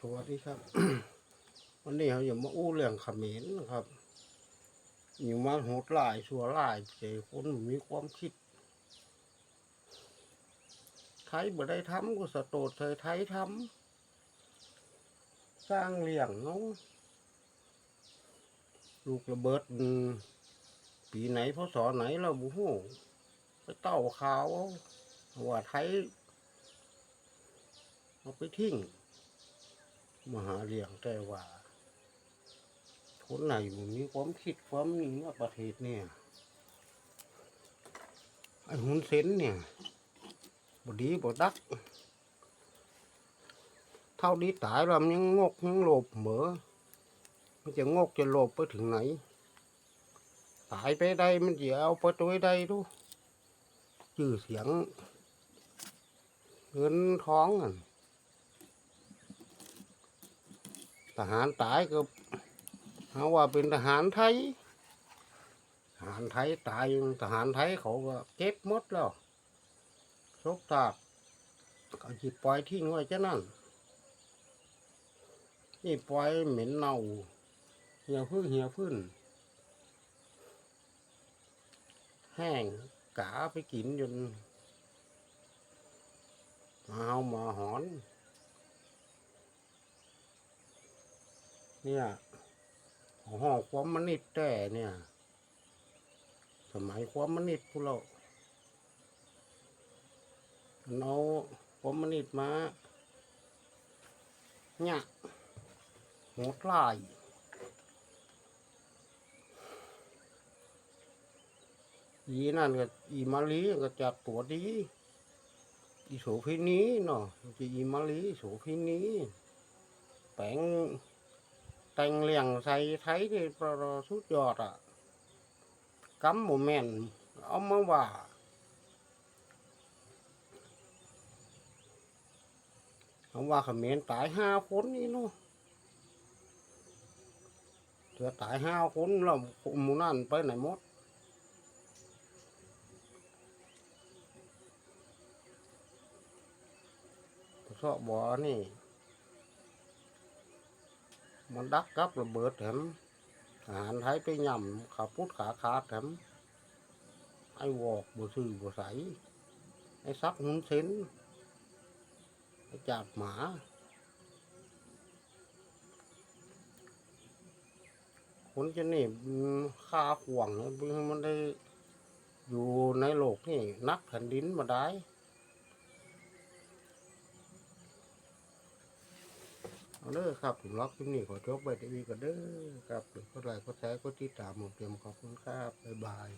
สวัสดีครับ วันนี้เราอย่ามาอู้เรื่องขมรนะครับอยู่มาโหดหลายสัวหลายเจคนมีความคิดไทยบ่ได้ทำก็สะโตดเธอไทยทำสร้างเลี้ยงเนาะลูกระเบิดปีไหนพศไหนเราบุหูไปเต้าขาวว่าไทยเอาไปทิ้ง มหาเลี้ยงแต่ว่าคนไหนมันมีความคิดความนี้ว่าประเทศเนี่ยไอ้หุนเซนเนี่ยบดีบดัก เท่านี้ตายแล้วมันยังงกยังโลภเหมอมันจะงกจะโลภไปถึงไหน ตายไปได้มันจะเอาไปตัวใดดูชื่อเสียงเงินท้องอะ ทหารตายก็หาว่าเป็นทหารไทย ทหารไทยตายทหารไทยเขาก็เก็บหมดแล้วซกตากก็จิปล่อยทิ้งไว้จะนั่นนี่ปล่อยเหม็นเน่าเหี่ยวพื้นเหี่ยวพื้นแห้งกาไปกินจนมาเอามาหอน เนี่ยห้อความมนิดแต่เนี่ย สมัยความมนิดพวกเราเอาความมนิดมาเนี่ยหดลายอีนั่นก็อีมาลีก็จากตัวดีอีโสพินีเนาะจะอีมาลีโสพินีแปลง แต่งเลี่ยงใส่ไทยที่ประสุดยอดอะกำโมแมนเอามาว่าเอาว่าเขมรตายห้าคนนี่เนาะเธอตายห้าคนแล้วหมูนั่นไปไหนหมดสอบบ่อนี่ มันดักกับระเบิดแถมทหารไทยไปย่ำขาพุดขาขาดแถมไอ้วอกบ่ซื้อบ่ใสไอ้ซักหุนเซนไอ้จับหมาคนจะนี่ค่าห่วงมันได้อยู่ในโลกนี่นักแผ่นดินมาได้ เอาเด้อครับผมรับคลิปนี้ขอจบไปทีวีกันเด้อครับก็ไลค์ก็แชร์ก็ติดตามผมเตรียมขอบคุณครับบ๊ายบาย